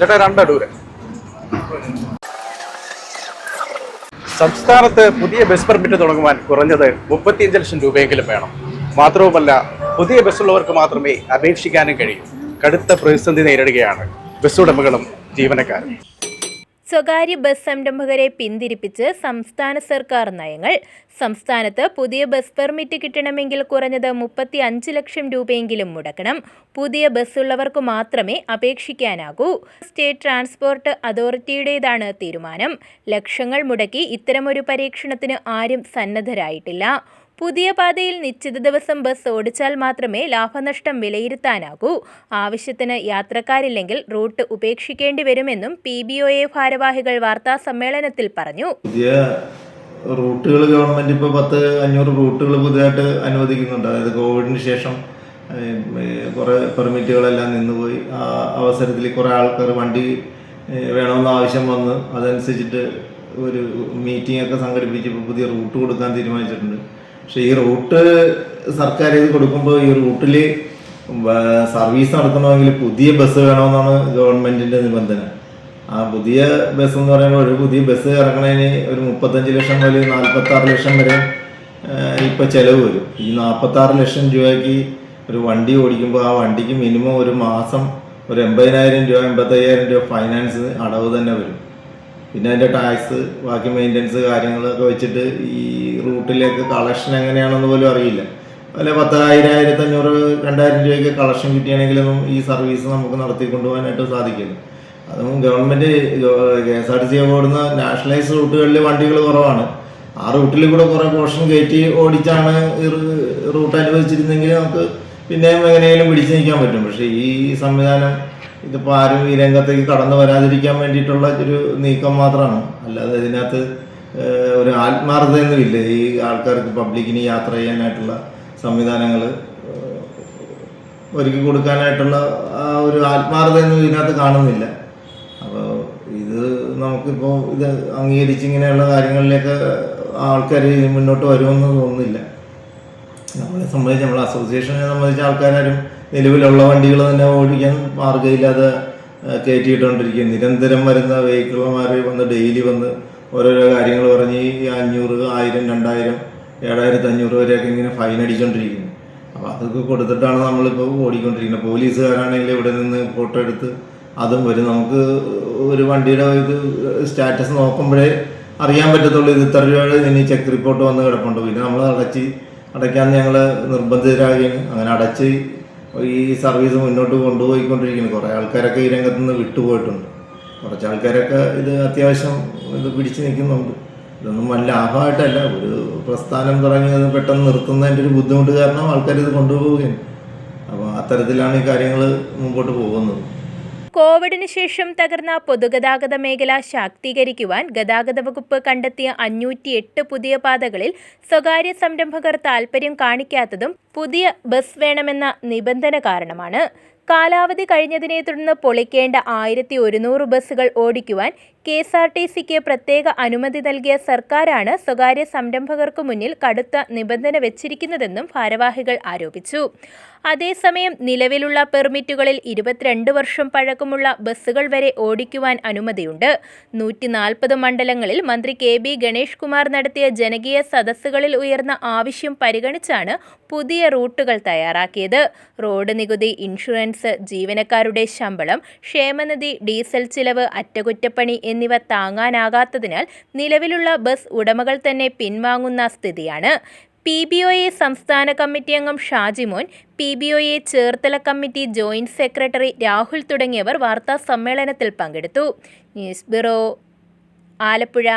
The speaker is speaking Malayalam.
ചേട്ടാ രണ്ടടൂര്. സംസ്ഥാനത്ത് പുതിയ ബസ് പെർമിറ്റ് തുടങ്ങുവാൻ കുറഞ്ഞത് മുപ്പത്തിയഞ്ച് ലക്ഷം രൂപയെങ്കിലും വേണം. മാത്രവുമല്ല പുതിയ ബസ്സുള്ളവർക്ക് മാത്രമേ അപേക്ഷിക്കാനും കഴിയൂ. കടുത്ത പ്രതിസന്ധി നേരിടുകയാണ് ബസ് ഉടമകളും ജീവനക്കാരും. സ്വകാര്യ ബസ് സംരംഭകരെ പിന്തിരിപ്പിച്ച് സംസ്ഥാന സർക്കാർ നയങ്ങൾ. സംസ്ഥാനത്ത് പുതിയ ബസ് പെർമിറ്റ് കിട്ടണമെങ്കിൽ കുറഞ്ഞത് മുപ്പത്തി അഞ്ച് ലക്ഷം രൂപയെങ്കിലും മുടക്കണം. പുതിയ ബസ്സുള്ളവർക്ക് മാത്രമേ അപേക്ഷിക്കാനാകൂ. സ്റ്റേറ്റ് ട്രാൻസ്പോർട്ട് അതോറിറ്റിയുടേതാണ് തീരുമാനം. ലക്ഷങ്ങൾ മുടക്കി ഇത്തരമൊരു പരീക്ഷണത്തിന് ആരും സന്നദ്ധരായിട്ടില്ല. പുതിയ പാതയിൽ നിശ്ചിത ദിവസം ബസ് ഓടിച്ചാൽ മാത്രമേ ലാഭനഷ്ടം വിലയിരുത്താനാകൂ. ആവശ്യത്തിന് യാത്രക്കാരില്ലെങ്കിൽ റൂട്ട് ഉപേക്ഷിക്കേണ്ടി വരുമെന്നും പി ബി ഒ എ ഭാരവാഹികൾ വാർത്താ സമ്മേളനത്തിൽ പറഞ്ഞു. പുതിയ റൂട്ടുകൾ ഗവൺമെന്റ് ഇപ്പോൾ പത്ത് അഞ്ഞൂറ് റൂട്ടുകൾ പുതിയതായിട്ട് അനുവദിക്കുന്നുണ്ട്. അതായത് കോവിഡിന് ശേഷം കുറേ പെർമിറ്റുകളെല്ലാം നിന്നുപോയി. ആ അവസരത്തിൽ കുറേ ആൾക്കാർ വണ്ടി വേണമെന്ന ആവശ്യം വന്ന് അതനുസരിച്ചിട്ട് ഒരു മീറ്റിംഗ് ഒക്കെ സംഘടിപ്പിച്ചപ്പോൾ പുതിയ റൂട്ട് കൊടുക്കാൻ തീരുമാനിച്ചിട്ടുണ്ട്. പക്ഷേ ഈ റൂട്ട് സർക്കാർ ഇത് കൊടുക്കുമ്പോൾ ഈ റൂട്ടിൽ സർവീസ് നടത്തണമെങ്കിൽ പുതിയ ബസ് വേണമെന്നാണ് ഗവൺമെന്റിന്റെ നിബന്ധന. ആ പുതിയ ബസ് എന്ന് പറയുമ്പോൾ ഒരു പുതിയ ബസ് ഇറങ്ങണതിന് ഒരു മുപ്പത്തഞ്ച് ലക്ഷം മുതൽ നാൽപ്പത്തി ആറ് ലക്ഷം വരെ ഇപ്പം ചിലവ് വരും. ഈ നാൽപ്പത്തി ആറ് ലക്ഷം രൂപയ്ക്ക് ഒരു വണ്ടി ഓടിക്കുമ്പോൾ ആ വണ്ടിക്ക് മിനിമം ഒരു മാസം ഒരു എൺപതിനായിരം രൂപ എൺപത്തയ്യായിരം രൂപ ഫൈനാൻസ് അടവ് തന്നെ വരും. പിന്നെ അതിന്റെ ടാക്സ് ബാക്കി മെയിന്റനൻസ് കാര്യങ്ങളൊക്കെ വെച്ചിട്ട് ഈ റൂട്ടിലേക്ക് കളക്ഷൻ എങ്ങനെയാണെന്ന് പോലും അറിയില്ല. അല്ലെ പത്തായിരം ആയിരത്തി അഞ്ഞൂറ് രണ്ടായിരം രൂപയ്ക്ക് കളക്ഷൻ കിട്ടിയാണെങ്കിലും ഈ സർവീസ് നമുക്ക് നടത്തിക്കൊണ്ടുപോകാനായിട്ട് സാധിക്കില്ല. അതും government K S R T C ഓടുന്ന നാഷണലൈസ് റൂട്ടുകളിൽ വണ്ടികൾ കുറവാണ്. ആ റൂട്ടിൽ കൂടെ കുറേ പോർഷൻ കയറ്റി ഓടിച്ചാണ് ഈ റൂട്ട് അനുവദിച്ചിരുന്നെങ്കിൽ നമുക്ക് പിന്നെയും എങ്ങനെയെങ്കിലും പിടിച്ചു നിൽക്കാൻ പറ്റും. പക്ഷേ ഈ സംവിധാനം ഇതിപ്പോൾ ആരും ഈ രംഗത്തേക്ക് കടന്നു വരാതിരിക്കാൻ വേണ്ടിയിട്ടുള്ള ഒരു നീക്കം മാത്രമാണ്. അല്ലാതെ ഇതിനകത്ത് ഒരു ആത്മാർത്ഥതയൊന്നുമില്ല. ഈ ആൾക്കാർക്ക് പബ്ലിക്കിന് യാത്ര ചെയ്യാനായിട്ടുള്ള സംവിധാനങ്ങൾ ഒരുക്കി കൊടുക്കാനായിട്ടുള്ള ആ ഒരു ആത്മാർത്ഥതയൊന്നും ഇതിനകത്ത് കാണുന്നില്ല. അപ്പോൾ ഇത് നമുക്കിപ്പോൾ ഇത് അംഗീകരിച്ച് ഇങ്ങനെയുള്ള കാര്യങ്ങളിലേക്ക് ആൾക്കാർ മുന്നോട്ട് വരുമെന്ന് തോന്നുന്നില്ല. നമ്മളെ സംബന്ധിച്ച് നമ്മളെ അസോസിയേഷനെ സംബന്ധിച്ച് ആൾക്കാരും നിലവിലുള്ള വണ്ടികൾ തന്നെ ഓടിക്കാൻ മാർഗമില്ലാതെ കയറ്റിയിട്ടുകൊണ്ടിരിക്കുകയും കയറ്റിയിട്ടുകൊണ്ടിരിക്കുക നിരന്തരം വരുന്ന വെഹിക്കിൾമാർ വന്ന് ഡെയിലി വന്ന് ഓരോരോ കാര്യങ്ങൾ പറഞ്ഞ് ഈ അഞ്ഞൂറ് ആയിരം രണ്ടായിരം ഏഴായിരത്തി അഞ്ഞൂറ് വരെയൊക്കെ ഇങ്ങനെ ഫൈൻ അടിച്ചുകൊണ്ടിരിക്കുന്നു അപ്പോൾ അതൊക്കെ കൊടുത്തിട്ടാണ് നമ്മളിപ്പോൾ ഓടിക്കൊണ്ടിരിക്കുന്നത്. പോലീസുകാരാണെങ്കിൽ ഇവിടെ നിന്ന് ഫോട്ടോ എടുത്ത് അതും വരും. നമുക്ക് ഒരു വണ്ടിയുടെ ഇത് സ്റ്റാറ്റസ് നോക്കുമ്പോഴേ അറിയാൻ പറ്റത്തുള്ളൂ ഇത് ഇത്ര രൂപയുടെ ഇനി ചെക്ക് റിപ്പോർട്ട് വന്ന് കിടപ്പുണ്ട്. പിന്നെ നമ്മൾ അടച്ച് അടയ്ക്കാൻ ഞങ്ങൾ നിർബന്ധിതരാകുകയാണ്. അങ്ങനെ അടച്ച് ഈ സർവീസ് മുന്നോട്ട് കൊണ്ടുപോയിക്കൊണ്ടിരിക്കുന്നു. കുറേ ആൾക്കാരൊക്കെ ഈ രംഗത്ത് നിന്ന് വിട്ടുപോയിട്ടുണ്ട്. കുറച്ച് ആൾക്കാരൊക്കെ ഇത് അത്യാവശ്യം ഇത് പിടിച്ചു നിൽക്കുന്നുണ്ട്. ഇതൊന്നും വൻ ലാഭമായിട്ടല്ല. ഒരു പ്രസ്ഥാനം തുടങ്ങിയത് പെട്ടെന്ന് നിർത്തുന്നതിന്റെ ഒരു ബുദ്ധിമുട്ട് കാരണം ആൾക്കാർ ഇത് കൊണ്ടുപോവുകയാണ്. അപ്പോൾ അത്തരത്തിലാണ് ഈ കാര്യങ്ങൾ മുമ്പോട്ട് പോകുന്നത്. കോവിഡിന് ശേഷം തകർന്ന പൊതുഗതാഗത മേഖല ശാക്തീകരിക്കുവാൻ ഗതാഗത വകുപ്പ് കണ്ടെത്തിയ അഞ്ഞൂറ്റി എട്ട് പുതിയ പാതകളിൽ സ്വകാര്യ സംരംഭകർ താൽപ്പര്യം കാണിക്കാത്തതും പുതിയ ബസ് വേണമെന്ന നിബന്ധന കാരണമാണ്. കാലാവധി കഴിഞ്ഞതിനെ തുടർന്ന് പൊളിക്കേണ്ട ആയിരത്തി ഒരുന്നൂറ് ബസ്സുകൾ ഓടിക്കുവാൻ കെ എസ് ആർ ടി സിക്ക് പ്രത്യേക അനുമതി നൽകിയ സർക്കാരാണ് സ്വകാര്യ സംരംഭകർക്കു മുന്നിൽ കടുത്ത നിബന്ധന വെച്ചിരിക്കുന്നതെന്നും ഭാരവാഹികൾ ആരോപിച്ചു. അതേസമയം നിലവിലുള്ള പെർമിറ്റുകളിൽ ഇരുപത്തിരണ്ട് വർഷം പഴക്കമുള്ള ബസ്സുകൾ വരെ ഓടിക്കുവാൻ അനുമതിയുണ്ട്. നൂറ്റി നാൽപ്പത് മണ്ഡലങ്ങളിൽ മന്ത്രി കെ ബി ഗണേഷ് കുമാർ നടത്തിയ ജനകീയ സദസ്സുകളിൽ ഉയർന്ന ആവശ്യം പരിഗണിച്ചാണ് പുതിയ റൂട്ടുകൾ തയ്യാറാക്കിയത്. റോഡ് നികുതി ഇൻഷുറൻസ് ജീവനക്കാരുടെ ശമ്പളം ക്ഷേമനിധി ഡീസൽ ചിലവ് അറ്റകുറ്റപ്പണി എന്നിവ താങ്ങാനാകാത്തതിനാൽ നിലവിലുള്ള ബസ് ഉടമകൾ തന്നെ പിൻവാങ്ങുന്ന സ്ഥിതിയാണ്. പി ബി ഒ എ സംസ്ഥാന കമ്മിറ്റി അംഗം Shajimon P B O A Cherthala committee joint secretary Rahul തുടങ്ങിയവർ വാർത്താ സമ്മേളനത്തിൽ പങ്കെടുത്തു. News bureau Alappuzha.